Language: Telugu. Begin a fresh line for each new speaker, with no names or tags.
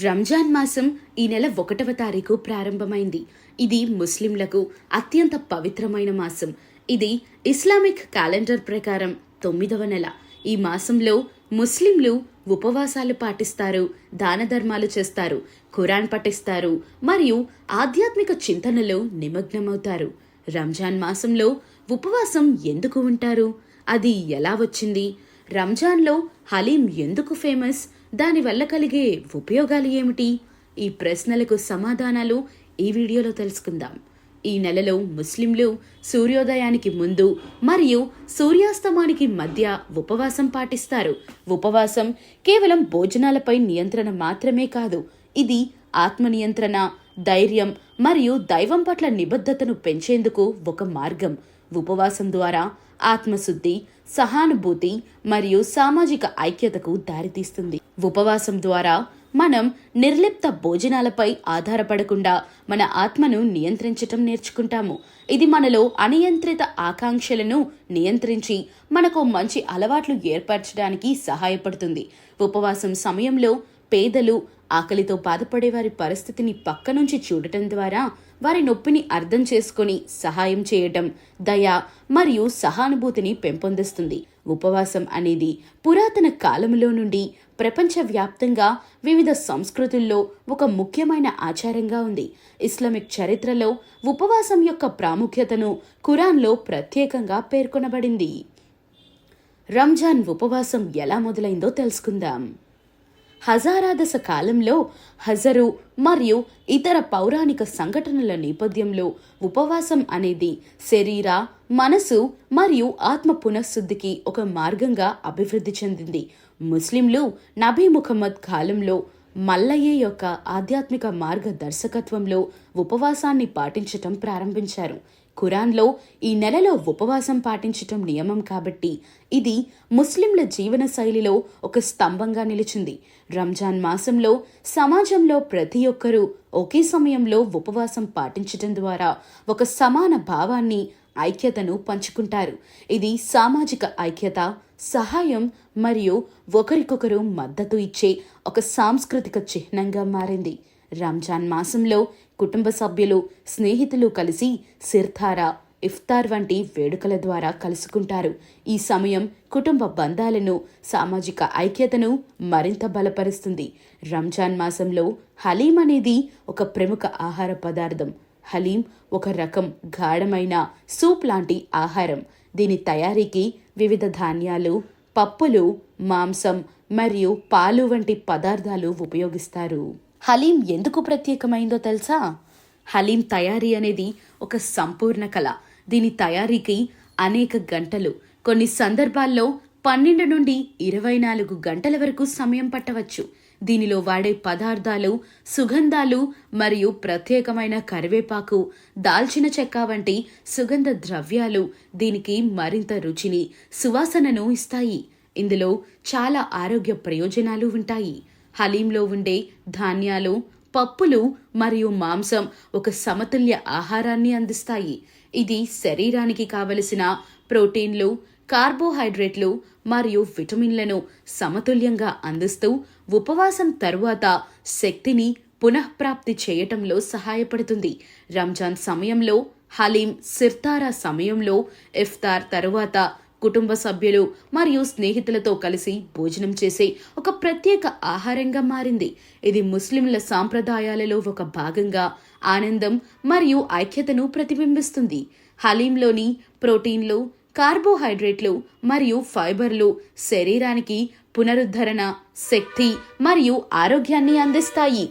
రంజాన్ మాసం ఈ నెల ఒకటవ తారీఖు ప్రారంభమైంది. ఇది ముస్లింలకు అత్యంత పవిత్రమైన మాసం. ఇది ఇస్లామిక్ క్యాలెండర్ ప్రకారం తొమ్మిదవ నెల. ఈ మాసంలో ముస్లింలు ఉపవాసాలు పాటిస్తారు దాన ధర్మాలు చేస్తారు ఖురాన్ పఠిస్తారు మరియు ఆధ్యాత్మిక చింతనలో నిమగ్నమవుతారు. రంజాన్ మాసంలో ఉపవాసం ఎందుకు ఉంటారు? అది ఎలా వచ్చింది? రంజాన్లో హలీం ఎందుకు ఫేమస్? దానివల్ల కలిగే ఉపయోగాలు ఏమిటి? ఈ ప్రశ్నలకు సమాధానాలు ఈ వీడియోలో తెలుసుకుందాం. ఈ నెలలో ముస్లింలు సూర్యోదయానికి ముందు మరియు సూర్యాస్తమానికి మధ్య ఉపవాసం పాటిస్తారు. ఉపవాసం కేవలం భోజనాలపై నియంత్రణ మాత్రమే కాదు ఇది ఆత్మ నియంత్రణ ధైర్యం మరియు దైవం పట్ల నిబద్ధతను పెంచేందుకు ఒక మార్గం. ఉపవాసం ద్వారా ఆత్మశుద్ధి సహానుభూతి మరియు సామాజిక ఐక్యతకు దారితీస్తుంది. ఉపవాసం ద్వారా మనం నిర్లిప్త భోజనాలపై ఆధారపడకుండా మన ఆత్మను నియంత్రించటం నేర్చుకుంటాము. ఇది మనలో అనియంత్రిత ఆకాంక్షలను నియంత్రించి మనకు మంచి అలవాట్లు ఏర్పరచడానికి సహాయపడుతుంది. ఉపవాసం సమయంలో పేదలు ఆకలితో బాధపడే వారి పరిస్థితిని పక్క నుంచి చూడటం ద్వారా వారి నొప్పిని అర్థం చేసుకొని సహాయం చేయటం దయ మరియు సహానుభూతిని పెంపొందిస్తుంది. ఉపవాసం అనేది పురాతన కాలంలో నుండి ప్రపంచవ్యాప్తంగా వివిధ సంస్కృతుల్లో ఒక ముఖ్యమైన ఆచారంగా ఉంది. ఇస్లామిక్ చరిత్రలో ఉపవాసం యొక్క ప్రాముఖ్యతను ఖురాన్లో ప్రత్యేకంగా పేర్కొనబడింది. రంజాన్ ఉపవాసం ఎలా మొదలైందో తెలుసుకుందాం. హజారా దశ కాలంలో హజరు మరియు ఇతర పౌరాణిక సంఘటనల నేపథ్యంలో ఉపవాసం అనేది శరీర మనసు మరియు ఆత్మ పునఃశుద్ధికి ఒక మార్గంగా అభివృద్ధి చెందింది. ముస్లింలు నబీ ముహమ్మద్ కాలంలో మల్లయ్య యొక్క ఆధ్యాత్మిక మార్గదర్శకత్వంలో ఉపవాసాన్ని పాటించటం ప్రారంభించారు. ఖురాన్లో ఈ నెలలో ఉపవాసం పాటించటం నియమం కాబట్టి ఇది ముస్లింల జీవన శైలిలో ఒక స్తంభంగా నిలిచింది. రంజాన్ మాసంలో సమాజంలో ప్రతి ఒక్కరూ ఒకే సమయంలో ఉపవాసం పాటించటం ద్వారా ఒక సమాన భావాన్ని ఐక్యతను పంచుకుంటారు. ఇది సామాజిక ఐక్యత సహాయం మరియు ఒకరికొకరు మద్దతు ఇచ్చే ఒక సాంస్కృతిక చిహ్నంగా మారింది. రంజాన్ మాసంలో కుటుంబ సభ్యులు స్నేహితులు కలిసి సిర్తారా ఇఫ్తార్ వంటి వేడుకల ద్వారా కలుసుకుంటారు. ఈ సమయం కుటుంబ బంధాలను సామాజిక ఐక్యతను మరింత బలపరుస్తుంది. రంజాన్ మాసంలో హలీం అనేది ఒక ప్రముఖ ఆహార పదార్థం. హలీం ఒక రకం గాఢమైన సూప్ లాంటి ఆహారం. దీని తయారీకి వివిధ ధాన్యాలు పప్పులు మాంసం మరియు పాలు వంటి పదార్థాలు ఉపయోగిస్తారు. హలీం ఎందుకు ప్రత్యేకమైందో తెలుసా? హలీం తయారీ అనేది ఒక సంపూర్ణ కళ. దీని తయారీకి అనేక గంటలు కొన్ని సందర్భాల్లో పన్నెండు నుండి ఇరవై నాలుగు గంటల వరకు సమయం పట్టవచ్చు. దీనిలో వాడే పదార్థాలు సుగంధాలు మరియు ప్రత్యేకమైన కరివేపాకు దాల్చిన చెక్క వంటి సుగంధ ద్రవ్యాలు దీనికి మరింత రుచిని సువాసనను ఇస్తాయి. ఇందులో చాలా ఆరోగ్య ప్రయోజనాలు ఉంటాయి. హలీంలో ఉండే ధాన్యాలు పప్పులు మరియు మాంసం ఒక సమతుల్య ఆహారాన్ని అందిస్తాయి. ఇది శరీరానికి కావలసిన ప్రోటీన్లు కార్బోహైడ్రేట్లు మరియు విటమిన్లను సమతుల్యంగా అందిస్తూ ఉపవాసం తరువాత శక్తిని పునఃప్రాప్తి చేయటంలో సహాయపడుతుంది. రంజాన్ సమయంలో హలీం సిర్తారా సమయంలో ఇఫ్తార్ తరువాత కుటుంబ సభ్యులు మరియు స్నేహితులతో కలిసి భోజనం చేసే ఒక ప్రత్యేక ఆహారంగా మారింది. ఇది ముస్లింల సాంప్రదాయాలలో ఒక భాగంగా ఆనందం మరియు ఐక్యతను ప్రతిబింబిస్తుంది. హలీంలోని ప్రోటీన్లు కార్బోహైడ్రేట్లు మరియు ఫైబర్లు శరీరానికి పునరుద్ధరణ శక్తి మరియు ఆరోగ్యాన్ని అందిస్తాయి.